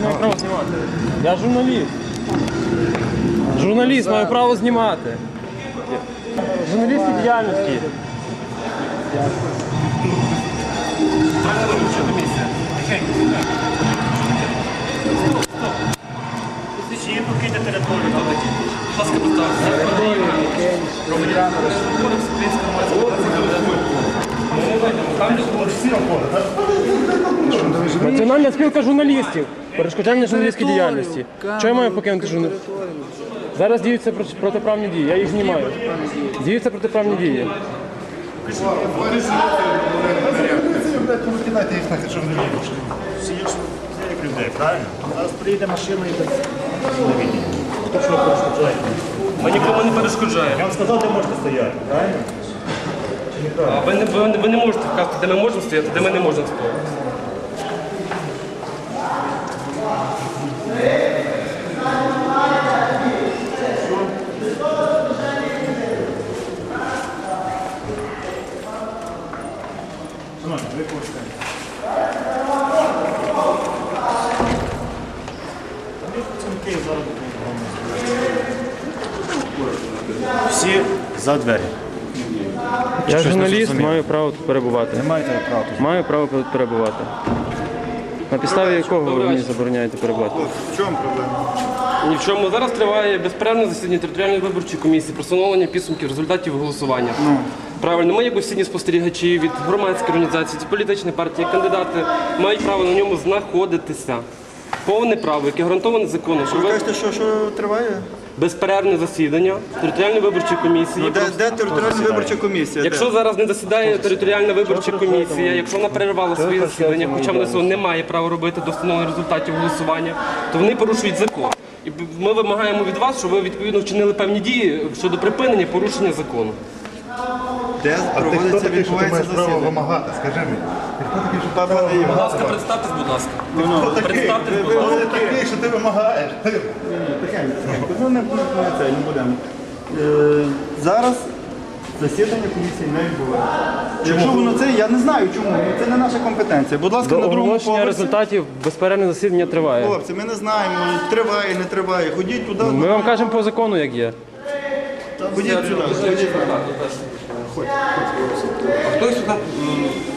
журналіст має право знімати. Я журналіст. Журналіст має право знімати. Журналістські діяльності. Покиньте територію? Будь ласка, Національна спілка журналістів. Перешкоджання журналістській діяльності. Чого я маю покинути журналіст? Зараз діються протиправні дії, я їх знімаю. Діються протиправні дії. Викидайте їх нахід, щоб не вийшло. Всі як людей, правильно? Зараз приїде машина і так. Хто що перешкоджає? Ми нікому не перешкоджаємо. Я вам сказав, де можете стояти, правильно? А ви не, ви, ви не можете вказати, де ми можемо стояти, де ми не можемо стояти. Шановні, ви хочете. Там є працівники зараз. Всі за двері. Я Щось не журналіст, зрозумів. маю право тут перебувати. Не маєте права тут. Маю право тут перебувати. На підставі якого ви мені забороняєте перебувати? В чому проблема? Ні в чому зараз триває безперервне засідання територіальної виборчої комісії про встановлення підсумків результатів голосування. Правильно, ми, як офіційні спостерігачі від громадської організації, політичної партії, кандидати мають право на ньому знаходитися. Повне право, яке гарантоване законом, що ви Кажете, що, що триває? Безперервне засідання територіальної виборчої комісії. Де, де територіальна виборча комісія? Якщо Де? зараз не засідає територіальна виборча комісія, якщо вона перервала своє засідання, хоча вона цього не має права робити до встановлення результатів голосування, то вони порушують закон. І ми вимагаємо від вас, щоб ви відповідно вчинили певні дії щодо припинення порушення закону. Де А ти хто проводиться такий, що ти відбувається маєш право засідання? вимагати? Скажи мені. Ти хто такий, що ти Пане право Ігор, Будь вимагати? ласка, представтесь, будь ласка. Хто такий? Представтесь, будь ласка. ти такий, що ти вимагаєш? Ти- Ну, не, не, це, не будемо. Е, зараз засідання комісії не відбувається. Якщо воно це, я не знаю чому, ну, це не наша компетенція. Будь ласка, До на другому оголошення поверсі. результатів безперервне засідання триває. Хлопці, ми не знаємо, триває, не триває. Ходіть туди, Ми вам кажемо по закону, як є. Ходіть сюди. Хтось сюди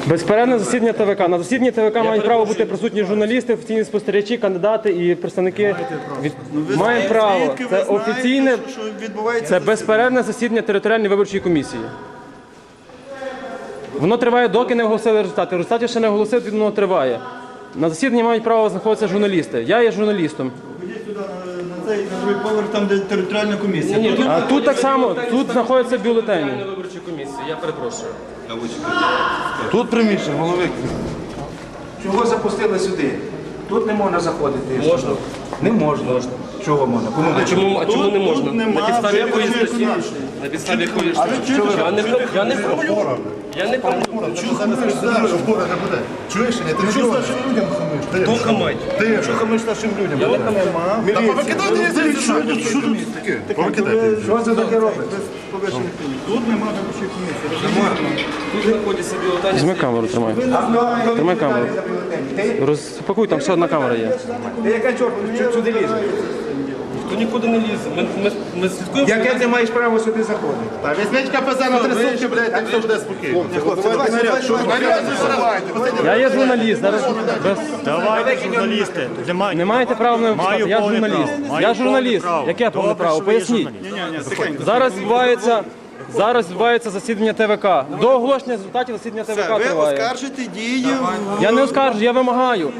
Безперервне засідання ТВК. На засіданні ТВК мають право бути присутні журналісти, офіційні спостерігачі, кандидати і представники. Від... Звідки право. ви Це знаєте, офіційне, що, що відбувається це засідання? безперервне засідання територіальної виборчої комісії. Воно триває, доки не оголосили результати. Результатів ще не оголосили, воно триває. На засіданні мають право знаходитися журналісти. Я є журналістом. Ходіть на цей на другий поверх, там де територіальна комісія. Ні, ні, А тут так само, тут знаходяться бюлетені. виборча комісія. Я перепрошую. Тут приміщення, голови. Чого запустили сюди? Тут не можна заходити. Можна. Не можна. Чого можна? Кому А чому, а чому не тут можна? нема На підставі якої статті? На підставі якої статті? Я не я не я не зараз опора не буде. Чуєш, ні? ти не чуєш нашим людям хамиш. Ти Хто хамить? Ти що хамиш нашим людям? Я не хамлю. Та повикидайте їх звідси, що тут що тут таке? Повикидайте. Що це таке робить? Тут знаходяться бюлетені. Візьми камеру, тримай. Тримай камеру. Розпакуй, там ще одна камера є. Ти яка чорт сюди лізе? Нікуди не лізе. Ми, ми, ми слідкуємо. Яке ти маєш право сюди заходити? Та візьміть КПЗ на три сутки, блядь, так все буде спокійно. Я є журналіст. Зараз без... Давайте, журналісти. Для ма- Не маєте права мене випускати. Я повне журналіст. право. Маю Я повне журналіст. право. Яке повне Добре, право? що ви є Поясніть. журналіст. Зараз відбувається. Зараз відбувається засідання ТВК. До оголошення результатів засідання ТВК ви триває. оскаржите дії. Я не оскаржу, я вимагаю.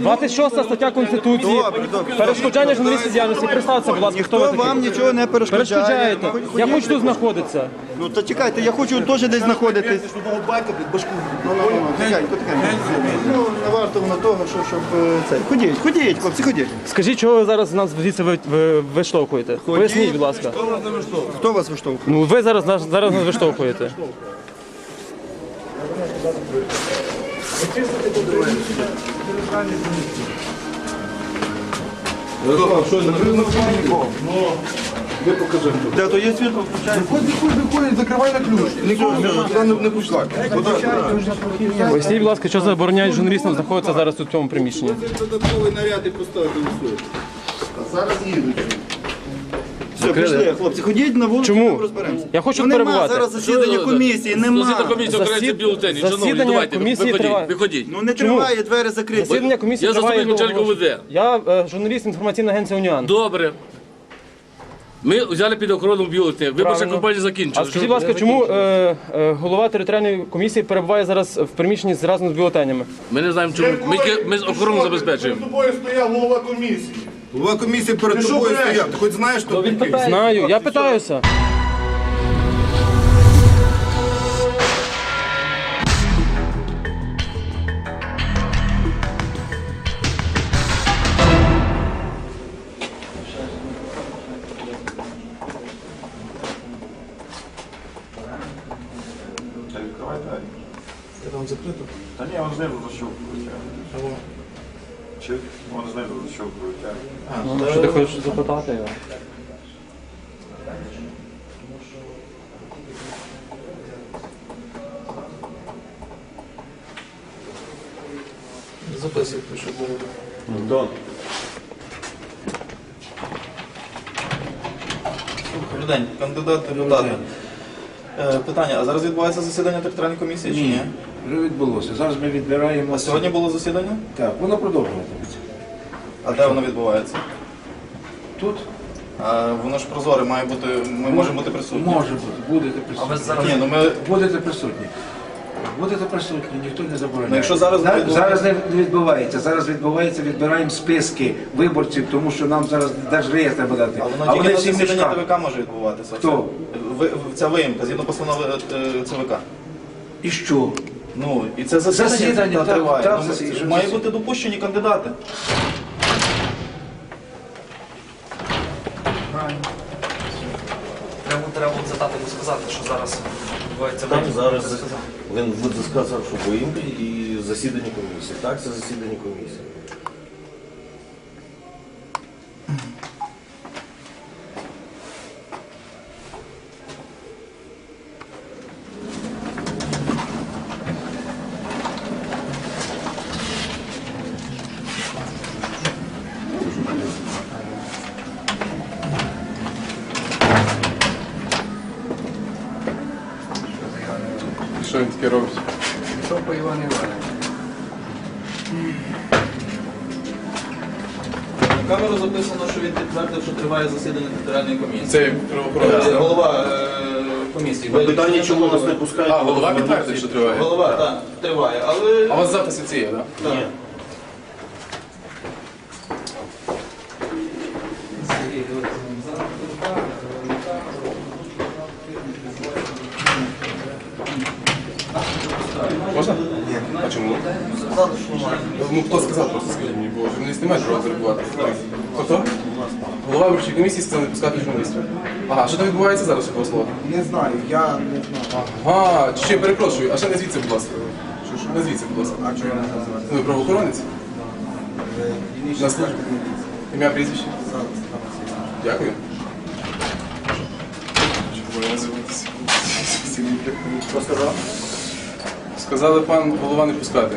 26 стаття Конституції. Добре, добре. Перешкоджання журналістській діяльності. Представте, будь ласка, хто ви Ніхто вам нічого не перешкоджає. Перешкоджаєте. Ходіть, Я ходіть. хочу тут знаходитися. Ну то чекайте, я хочу теж десь знаходитись. Ну, ну, ну, тихенько, тихенько. Ну, не варто воно того, що, щоб е, це. Ходіть, ходіть, хлопці, ходіть. Скажіть, чого ви зараз нас звідси ви- ви- виштовхуєте? Поясніть, будь ласка. Хто вас виштовхує? Ну ви зараз нас зараз нас виштовхуєте. Де покажи. Де то є світло, включай. Виходь, виходь, виходь, закривай на ключ. Нікого не, не пішла. Поясніть, будь ласка, що забороняють журналістам знаходитися зараз тут в цьому приміщенні? Додатковий наряд і поставити у суд. А зараз їдуть. Все, пішли, хлопці, ходіть на вулицю, Чому? розберемося. Я хочу ну, нема перебувати. зараз засідання комісії, нема. Засідання комісії окреться Засід- бюлетені. Шановні, засідання давайте, комісії виходіть, триває. виходіть. Ну не триває, двері закриті. Засідання комісії Я триває заступник начальника довго. УВД. Я е, журналіст інформаційної агенції Уніан. Добре. Ми взяли під охорону бюлетені. Виборча Правильно. кампанія А закінчилася. скажіть, будь ласка, чому е, е, голова територіальної комісії перебуває зараз в приміщенні з разом з бюлетенями? Ми не знаємо, чому. Ми, тільки- ми охорону забезпечуємо. Перед тобою стояв голова комісії. Голова комісії перед Ти що тобою стояв. Ти хоч знаєш, хто такий? Знаю, я питаюся. Та ні, вони знизу защовкують. Чи вони знизу защовкують. Що ти хочеш запитати? його? Записуйте, Добрий день, кандидат депутати. Е, Питання, а зараз відбувається засідання територіальної комісії чи ні? Вже відбулося. Зараз ми відбираємо. А сьогодні було засідання? Так, воно продовжуватиметься. А де воно відбувається? Тут А воно ж прозоре, має бути, ми можемо бути присутні. може бути, будете присутні. Ні, ну ми Будете присутні. Будете присутні, ніхто не забороняє. Ну, якщо зараз На- буде- зараз не не відбувається. Зараз відбувається, відбираємо списки виборців, тому що нам зараз держреєстр буде дати. а воно А тільки вони на всі в засіданні мішках. ТВК може відбуватися. Хто? Це- Ви, ця виїмка, згідно постанови е, ЦВК. І що? Ну, і це засідання, Засідання, та, так, триває. так, Ну, засідання, має бути допущені кандидати. Прямо треба було задати йому сказати, що зараз відбувається Там зараз він буде сказав, що виїмки і засідання комісії. Так, це засідання комісії. Що він таке робить? Що по Івану Івановичу? На камеру записано, що він підтвердив, що триває засідання територіальної комісії. Це правоохоронець. Е, Голова е, комісії. Питання, чому нас не пускають? А, голова підтвердив, що триває. Голова, так, триває, але... А у вас записи ці є, так? Так. Можна? Ні. Ну хто сказав, просто скажіть мені, бо журналісти не мають права перебувати. Хто? Голова виборчої комісії сказав не пускати журналістів. Ага, що там відбувається зараз, у вас слово? Не знаю, я не знаю. Ага, чи ще перепрошую, а ще не звідси, будь ласка. Не звідси, будь ласка. А чого я не знаю? Ну, ви правоохоронець? На службі? Ім'я, прізвище? Дякую. Чого я називатися? Що сказав? Сказали пан голова не пускати.